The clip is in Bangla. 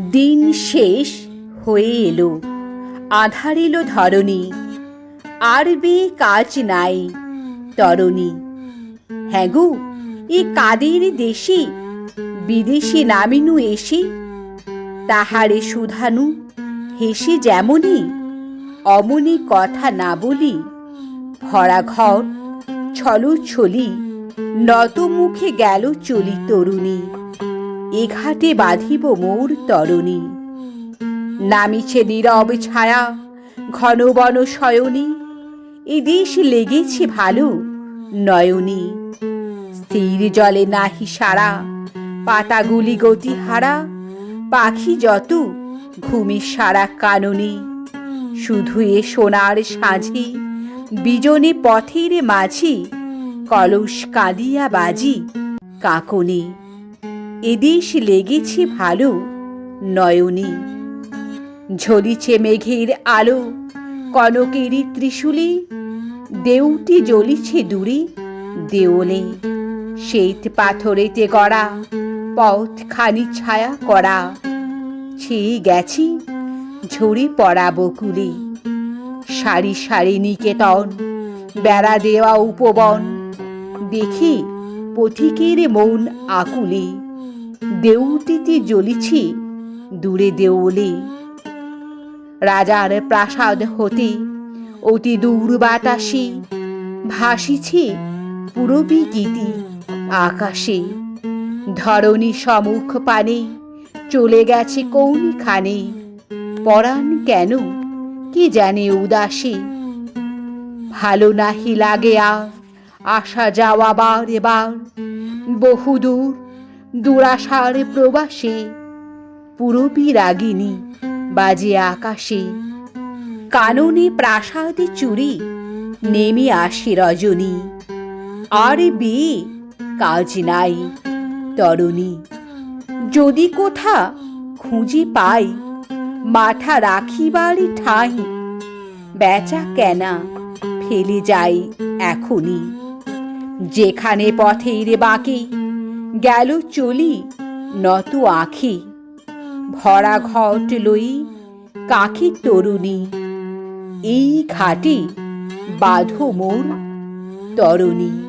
দিন শেষ হয়ে এলো। আধার এলো ধরণী। আর বে কাজ নাই তরণী। হ্যাঁ গো, এ কাদের দেশে বিদেশি নামিনু এসে? তাহারে সুধানু, হেসে যেমনই অমনি কথা না বলি ভরা ঘর ছলো ছলি নত মুখে গেল চলি তরুণী। এ ঘাটে বাঁধিব মোর তরণী। নামিছে নীরব ছায়া, ঘন বন শয়নী, এ দেশ লেগেছে ভালো নয়নী। স্থির জলে নাহি সারা, পাতাগুলি গতি হারা পাখি যত ঘুমে সারা কাননে। শুধু এ সোনার সাঁঝে, বিজনে পথের মাঝি, কলস কাঁদিয়া বাজি কাকনে। এদেশ লেগেছে ভালো, নয়নী। ঝরিছে মেঘের আলো কনকেরই ত্রিশূলে। দেউটি জ্বলিছে দূরে দেওলে শ্বেত পাথরেতে গড়া পথ খানি ছায়া করা। ছেয়ে গেছি ঝরে পড়া বকুলে। সারি সারি নিকেতন, বেড়া দেওয়া উপবন। দেখি পথিকের মন আকুলে। দেউটিতে জ্বলিছে, দূরে দেওলে রাজার প্রাসাদ হতে অতি দূর বাতাসে ভাসিছে পুরবী গীতি আকাশে। ধরণী সম্মুখ পানে চলে গেছে কৌনিখানে। পরাণ কেন, কি জানে উদাসী। ভালো নাহি লাগে আর, আসা যাওয়া বার এবার। বহুদূর দুরাশার প্রবাসে পুরবী রাগিনী বাজে আকাশে। কাননে প্রাসাদে চুরি, নেমে আসে রজনী। আর বিয়ে কাজ নাই তরণী। যদি কোথা খুঁজি পাই, মাথা রাখিবারই ঠাঁই। বেচা কেনা ফেলে যাই এখনই। যেখানে পথের বাঁকে গেল চলি নত আখি। ভরা ঘট লই কাকি তরুণী। এই খাটি বাঁধো মোর তরণী।